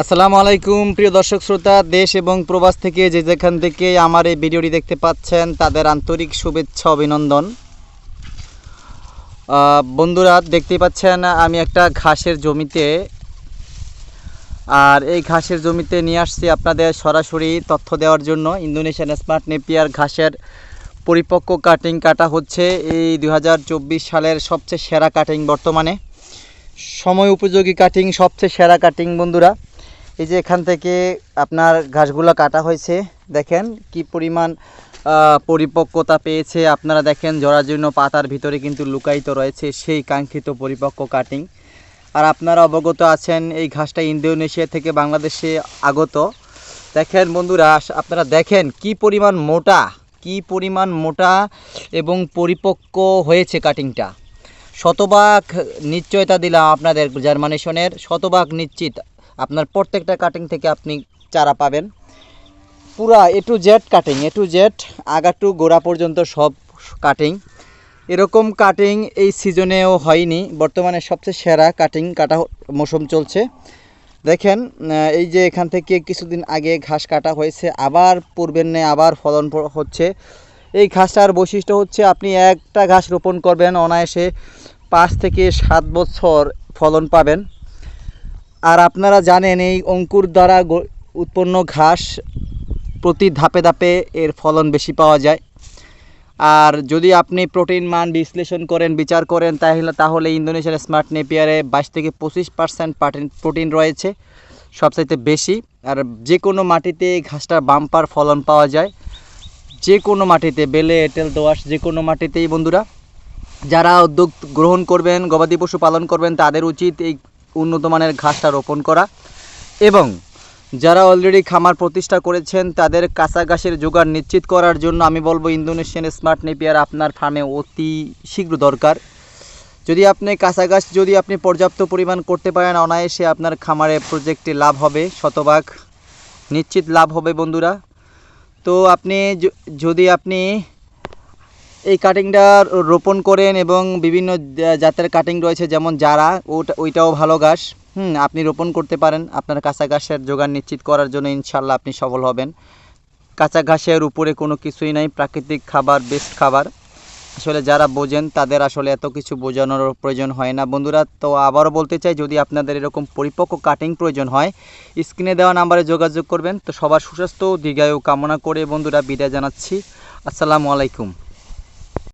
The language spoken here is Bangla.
আসসালামু আলাইকুম, প্রিয় দর্শক শ্রোতা, দেশ এবং প্রবাস থেকে যে যেখান থেকে আমার এই ভিডিওটি দেখতে পাচ্ছেন, তাদের আন্তরিক শুভেচ্ছা, অভিনন্দন। বন্ধুরা, দেখতে পাচ্ছেন, আমি একটা ঘাসের জমিতে, আর এই ঘাসের জমিতে নিয়ে আসছি আপনাদের সরাসরি তথ্য দেওয়ার জন্য। ইন্দোনেশিয়ান স্মার্ট নেপিয়ার ঘাসের পরিপক্ক কাটিং কাটা হচ্ছে এই দু হাজার চব্বিশ সালের সবচেয়ে সেরা কাটিং বর্তমানে। সময় উপযোগী কাটিং সবচেয়ে সেরা কাটিং বন্ধুরা। এই যে এখান থেকে আপনার ঘাসগুলো কাটা হয়েছে, দেখেন কি পরিমাণ পরিপক্কতা পেয়েছে। আপনারা দেখেন জরাজীর্ণ পাতার ভিতরে কিন্তু লুকায়িত রয়েছে সেই কাঙ্ক্ষিত পরিপক্ক কাটিং আর আপনারা অবগত আছেন, এই ঘাসটা ইন্দোনেশিয়া থেকে বাংলাদেশে আগত। দেখেন বন্ধুরা, আপনারা দেখেন কি পরিমাণ মোটা, কি পরিমাণ মোটা এবং পরিপক্ক হয়েছে কাটিংটা শতভাগ নিশ্চয়তা দিলাম আপনাদের জার্মানেশনের, শতভাগ নিশ্চিত আপনার প্রত্যেকটা কাটিং থেকে আপনি চারা পাবেন। পুরা A to Z cutting A to Z Aga to গোড়া পর্যন্ত সব কাটিং এরকম কাটিং এই সিজনেও হয়নি, বর্তমানে সবচেয়ে সেরা কাটিং কাটা মৌসুম চলছে। দেখেন এই যে এখান থেকে কিছুদিন আগে ঘাস কাটা হয়েছে, আবার পূর্বের ন্যায় আবার ফলন হচ্ছে। এই ঘাসটার বৈশিষ্ট্য হচ্ছে আপনি একটা ঘাস রোপণ করবেন, অনায়াসে পাঁচ থেকে সাত বছর ফলন পাবেন। আর আপনারা জানেন এই অঙ্কুর দ্বারা উৎপন্ন ঘাস প্রতি ধাপে ধাপে এর ফলন বেশি পাওয়া যায়। আর যদি আপনি প্রোটিন মান বিশ্লেষণ করেন, বিচার করেন, তাহলে তাহলে ইন্দোনেশিয়ার স্মার্ট নেপিয়ারে বাইশ থেকে পঁচিশ পার্সেন্ট প্রোটিন রয়েছে, সবচাইতে বেশি। আর যে কোনো মাটিতে ঘাসটার বাম্পার ফলন পাওয়া যায়। যে কোনো মাটিতে, বেলে, এঁটেল দোয়াশ যে কোনো মাটিতেই বন্ধুরা। যারা উদ্যোগ গ্রহণ করবেন, গবাদি পশু পালন করবেন, তাদের উচিত এই উন্নত মানের ঘাসটা রোপণ করা। এবং যারা অলরেডি খামার প্রতিষ্ঠা করেছেন, তাদের কাঁচা ঘাসের জোগাড় নিশ্চিত করার জন্য আমি বলব ইন্দোনেশিয়ান স্মার্ট নেপিয়ার আপনার ফার্মে অতি শীঘ্র দরকার। যদি আপনি কাঁচা ঘাস যদি আপনি পর্যাপ্ত পরিমাণ করতে পারেন, অনায়াসে আপনার খামারে প্রজেক্টে লাভ হবে, শতভাগ নিশ্চিত লাভ হবে বন্ধুরা। তো আপনি যদি আপনি এই কাটিংটা রোপণ করেন এবং বিভিন্ন জাতের কাটিং রয়েছে, যেমন যারা ওটা, ওইটাও ভালো ঘাস। হুম, আপনি রোপণ করতে পারেন। আপনার কাঁচা ঘাসের জোগান নিশ্চিত করার জন্য ইনশাল্লাহ আপনি সফল হবেন। কাঁচা ঘাসের উপরে কোনো কিছুই নাই, প্রাকৃতিক খাবার বেস্ট খাবার। আসলে যারা বোঝেন, তাদের আসলে এত কিছু বোঝানোর প্রয়োজন হয় না। বন্ধুরা, তো আবারও বলতে চাই, যদি আপনাদের এরকম পরিপক্ক কাটিং প্রয়োজন হয় স্ক্রিনে দেওয়া নাম্বারে যোগাযোগ করবেন। তো সবার সুস্বাস্থ্য, দীর্ঘায়ু কামনা করে বন্ধুরা বিদায় জানাচ্ছি। আসসালামু আলাইকুম।